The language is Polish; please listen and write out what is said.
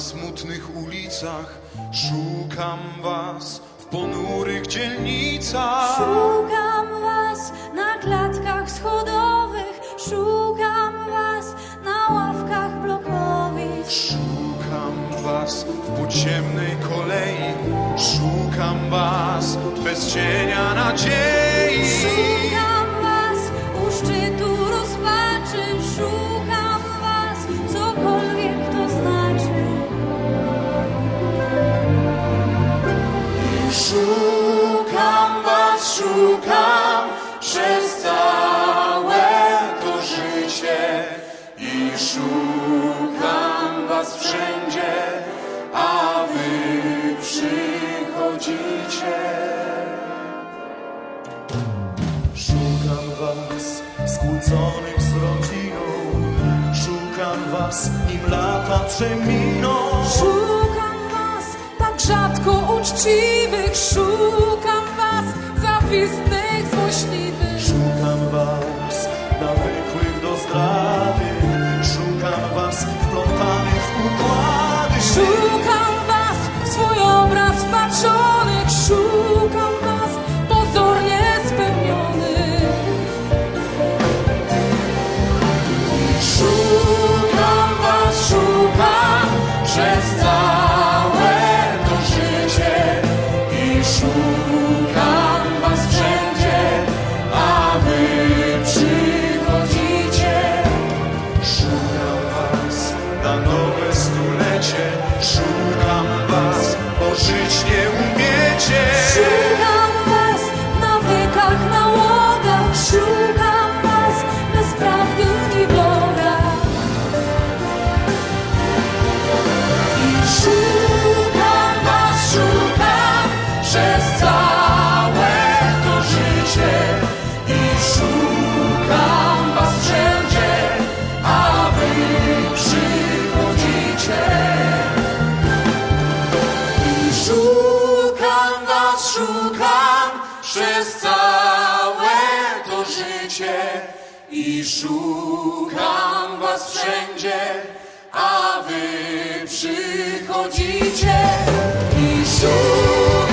smutnych ulicach, szukam was w ponurych dzielnicach. Szukam was na klatkach schodowych, szukam was na ławkach blokowych. Szukam was w podziemnej kolei, szukam was bez cienia nadziei. Szukam szukam przez całe to życie i szukam was wszędzie, a wy przychodzicie. Szukam was skłóconych z rodziną Szukam was nim lata przeminą Szukam was tak rzadko uczciwych, szukam złośliwych. Szukam was nawykłych do zdrady Szukam was wplątanych w układy. Szukam was w swój obraz wpatrzonych, Szukam was na nowe stulecie, szukam was, bo żyć nie umiecie. Przez całe to życie i szukam was wszędzie, a wy przychodzicie i szukam